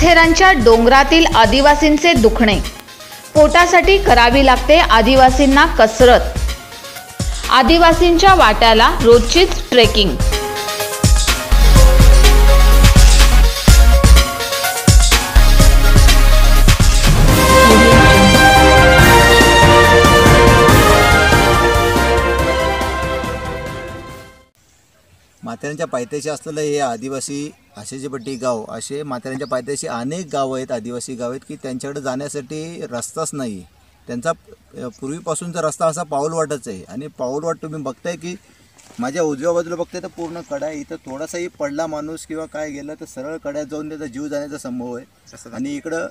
माथेरानच्या डोंगरातील आदिवासींचे दुखणे. पोटासाठी करावी लागते आदिवासींना कसरत. आदिवासींच्या वाट्याला रोजचीच ट्रेकिंग. माथेरानच्या पायथ्याशी असलेलं हे आदिवासी आशेजीपट्टी गाव असे माथेरानच्या पायथ्याशी अनेक गावं आहेत आदिवासी गाव आहेत की त्यांच्याकडे जाण्यासाठी रस्ताच नाही. त्यांचा पूर्वीपासूनचा रस्ता असा पाऊलवाटच आहे. आणि पाऊलवाट तुम्ही बघताय की माझ्या उजव्या बाजूला बघताय तर पूर्ण कडा आहे. इथं थोडासाही पडला माणूस किंवा काय गेलं तर सरळ कड्यात जाऊन त्याचा जीव जाण्याचा संभव आहे. आणि इकडं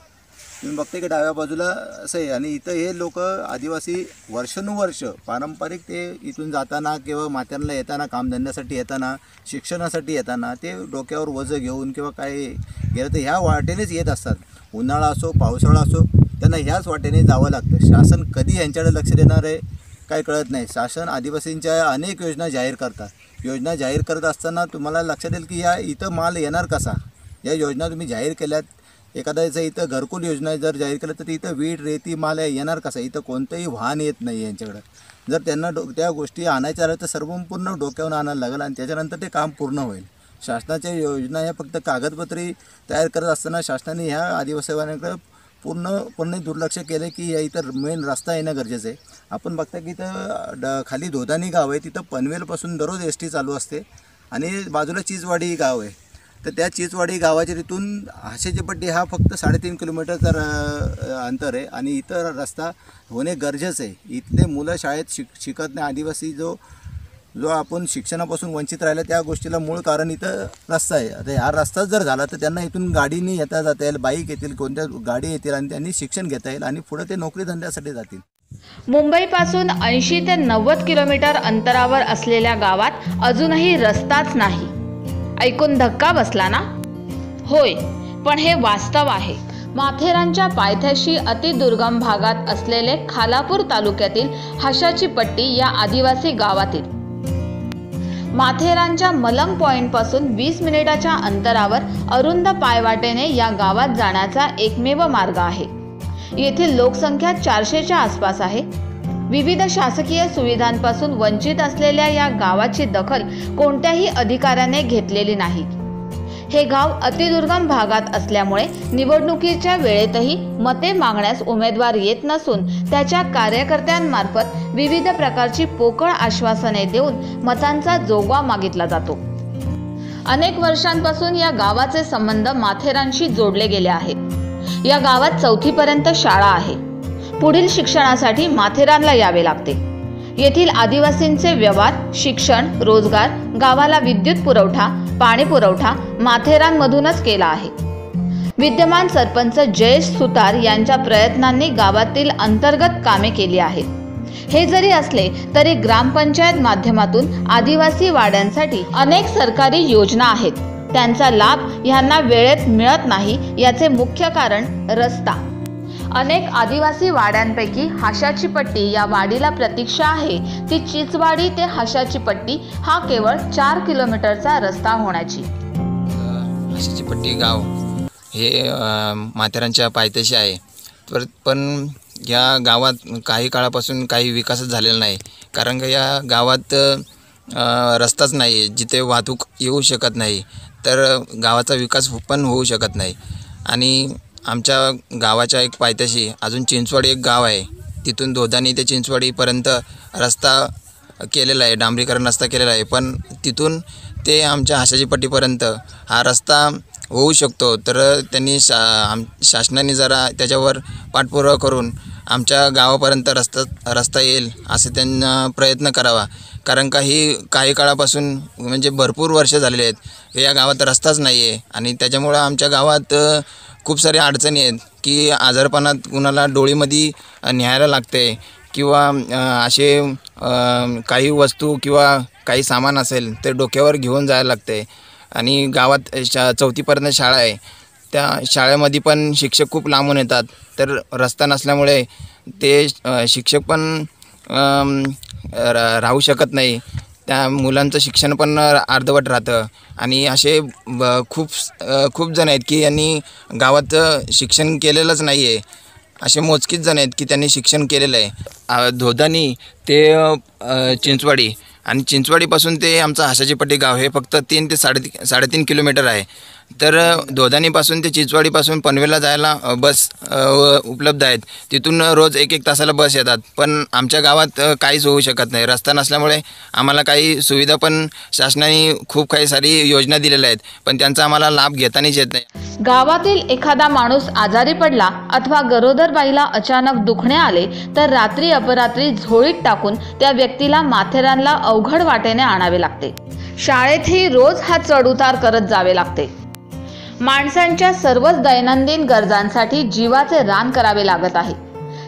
तुम्ही बघते की डाव्या बाजूला असं आहे. आणि इथं हे लोक आदिवासी वर्षानुवर्ष पारंपरिक ते इथून जाताना किंवा माथ्यांना येताना कामधंद्यासाठी येताना शिक्षणासाठी येताना ते डोक्यावर वजं घेऊन किंवा काय गेलं तर ह्या वाटेनेच येत असतात. उन्हाळा असो पावसाळा असो त्यांना ह्याच वाटेने जावं लागतं. शासन कधी यांच्याकडे लक्ष देणार आहे काय कळत नाही. शासन आदिवासींच्या अनेक योजना जाहीर करतात. योजना जाहीर करत असताना तुम्हाला लक्षात येईल की या इथं माल येणार कसा? या योजना तुम्ही जाहीर केल्यात एखाद्याचं इथं घरकुल योजना जर जाहीर केलं तर इथं वीट रेती माल येणार कसा? इथं कोणतंही वाहन येत नाही यांच्याकडं. जर त्यांना डो त्या गोष्टी आणायच्या आल्या तर सर्वपूर्ण डोक्यावर आणायला लागेल आणि त्याच्यानंतर ते काम पूर्ण होईल. शासनाच्या योजना ह्या फक्त कागदपत्री तयार करत असताना शासनाने ह्या आदिवासीवाल्यांकडे पूर्णपणे दुर्लक्ष केलं की या इथं मेन रस्ता येणं गरजेचं आहे. आपण बघता की इथं ड खाली धोदानी गाव आहे. तिथं पनवेलपासून दररोज एस टी चालू असते. आणि बाजूला चिचवाडी गाव आहे. तर त्या चिचवाडी गावाच्या तिथून हाशेचीपट्टी हा फक्त साडेतीन किलोमीटरचा अंतर आहे. आणि इतर रस्ता होणे गरजेचं आहे. इथले मुलं शाळेत शिक शिकत नाही. आदिवासी जो जो आपण शिक्षणापासून वंचित राहिला त्या गोष्टीला मूळ कारण इथं रस्ता आहे. आता हा रस्ताच जर झाला तर त्यांना इथून गाडीने येता जाता येईल बाईक येतील कोणत्या गाडी येतील आणि त्यांनी शिक्षण घेता येईल आणि पुढे ते नोकरी धंद्यासाठी जातील. मुंबईपासून ऐंशी ते नव्वद किलोमीटर अंतरावर असलेल्या गावात अजूनही रस्ताच नाही. ऐकून धक्का बसला ना? होय पण हे वास्तव आहे. माथेरानच्या पायथ्याशी अतिदुर्गम भागात असलेले खालापूर तालुक्यातील हशाची पट्टी या आदिवासी गावातील. माथेरानच्या मलंग पॉइंटपासून वीस मिनिटाच्या अंतरावर अरुंद पायवाटेने या गावात जाण्याचा एकमेव मार्ग आहे. येथील लोकसंख्या चारशेच्या आसपास आहे. विविध शासकीय सुविधांपासून वंचित असलेल्या या गावाची दखल कोणत्याही अधिकाऱ्याने घेतलेली नाही. हे गाव अतिदुर्गम भागात असल्यामुळे निवडणुकीच्या वेळेतही मते मागण्यास उमेदवार येत नसून त्याच्या कार्यकर्त्यांमार्फत विविध प्रकारची पोकळ आश्वासने देऊन मतांचा जोगवा मागितला जातो. अनेक वर्षांपासून या गावाचे संबंध माथेरानशी जोडले गेले आहेत. या गावात चौथीपर्यंत शाळा आहे. पुढील शिक्षणासाठी माथेरानला यावे लागते. येथील आदिवासींचे व्यवहार शिक्षण रोजगार गावाला विद्युत पुरवठा पाणी पुरवठा माथेरानमधूनच केला आहे. विद्यमान सरपंच जयेश सुतार यांच्या प्रयत्नांनी गावातील अंतर्गत कामे केली आहेत. हे जरी असले तरी ग्रामपंचायत माध्यमातून आदिवासी वाड्यांसाठी अनेक सरकारी योजना आहेत. त्यांचा लाभ यांना वेळेत मिळत नाही याचे मुख्य कारण रस्ता. अनेक आदिवासी वाड्यांपैकी हाशाची पट्टी या वाडीला प्रतीक्षा आहे. ती चिचवाडी ते हाशाची पट्टी हा केवळ चार किलोमीटरचा रस्ता होण्याची. हाशाची पट्टी गाव. हे माथेरानच्या पायथ्याशी आहे. तर पण या गावात काही काळापासून काही विकासच झालेला नाही. कारण का या गावात रस्ताच नाही आहे. जिथे वाहतूक येऊ शकत नाही तर गावाचा विकास पण होऊ शकत नाही. आणि आमच्या गावाच्या एक पायथ्याशी अजून चिंचवाडी एक गाव आहे. तिथून दोधानी ते चिंचवाडीपर्यंत रस्ता केलेला आहे डांबरीकरण रस्ता केलेला आहे. पण तिथून ते आमच्या हाशाची पट्टीपर्यंत हा रस्ता होऊ शकतो. तर त्यांनी शा आम शासनाने जरा त्याच्यावर पाठपुरावा करून आमच्या गावापर्यंत रस्ता रस्ता येईल असं त्यांना प्रयत्न करावा. कारण काही काही काळापासून म्हणजे भरपूर वर्ष झालेले आहेत. या गावात रस्ताच नाही आहे आणि त्याच्यामुळं आमच्या गावात खूप साऱ्या अडचणी आहेत की आजारपणात कुणाला डोळीमध्ये न्यायला लागते किंवा असे काही वस्तू किंवा काही सामान असेल ते डोक्यावर घेऊन जायला लागते. आणि गावात शा चौथीपर्यंत शाळा आहे. त्या शाळेमध्ये पण शिक्षक खूप लांबून येतात. तर रस्ता नसल्यामुळे ते शिक्षक पण रा राहू शकत नाही. त्या मुलांचं शिक्षण पण अर्धवट राहतं. आणि असे ब खूप खूप जण आहेत की यांनी गावात शिक्षण केलेलंच नाही आहे असे मोजकीच जण आहेत की त्यांनी शिक्षण केलेलं आहे धोदानी ते चिंचवाडी. आणि चिंचवाडीपासून ते आमचं हासाचीपट्टी गाव हे फक्त तीन ते साडेती साडेतीन किलोमीटर आहे. तर दोधानीपासून ते चिचवाडीपासून पनवेलला जायला बस उपलब्ध आहेत. तिथून रोज एक एक तासाला बस येतात. पण आमच्या गावात काहीच होऊ शकत नाही. रस्ता नसल्यामुळे आम्हाला काही सुविधा पण शासनाने खूप काही सारी योजना दिलेल्या आहेत. पण त्यांचा आम्हाला लाभ घेतानाच येत नाही. गावातील एखादा माणूस आजारी पडला अथवा गरोदर बाईला अचानक दुखणे आले तर रात्री अपरात्री झोळीत टाकून त्या व्यक्तीला माथेरानला अवघड वाटेने आणावे लागते. शाळेतही रोज हा चढउतार करत जावे लागते. माणसांच्या सर्वच दैनंदिन गरजांसाठी जीवाचे रान करावे लागत आहे.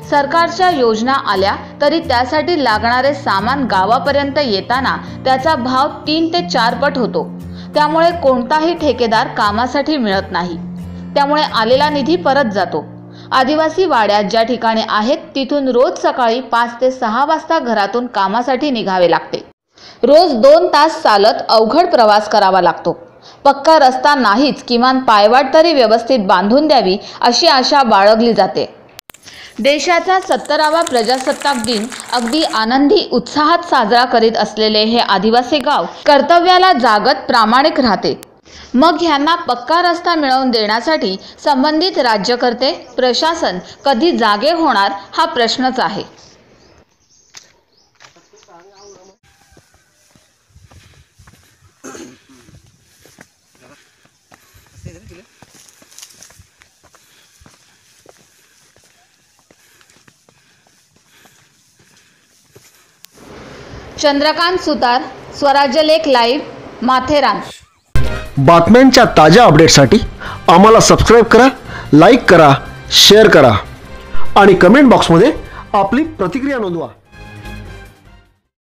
सरकारच्या योजना आल्या तरी त्यासाठी लागणारे सामान गावापर्यंत येताना त्याचा भाव तीन ते चार पट होतो. त्यामुळे कोणताही ठेकेदार कामासाठी मिळत नाही. त्यामुळे आलेला निधी परत जातो. आदिवासी वाड्यात ज्या ठिकाणी आहेत तिथून रोज सकाळी पाच ते सहा वाजता घरातून कामासाठी निघावे लागते. रोज दोन तास चालत अवघड प्रवास करावा लागतो. पक्का रस्ता नाहीच किमान पायवाट तरी व्यवस्थित बांधून द्यावी अशी आशा बाळगली जाते. देशाचा सत्तरावा प्रजासत्ताक दिन अगदी आनंदी उत्साहात साजरा करीत असलेले हे आदिवासी गाव कर्तव्याला जागत प्रामाणिक राहते. मग ह्यांना पक्का रस्ता मिळवून देण्यासाठी संबंधित राज्यकर्ते प्रशासन कधी जागे होणार हा प्रश्नच आहे. चंद्रकांत सुतार स्वराज्य लेख लाईव्ह माथेरान. बातम्यांच्या ताज्या अपडेटसाठी आम्हाला सबस्क्राईब करा लाईक करा शेअर करा. आणि कमेंट बॉक्समध्ये आपली प्रतिक्रिया नोंदवा.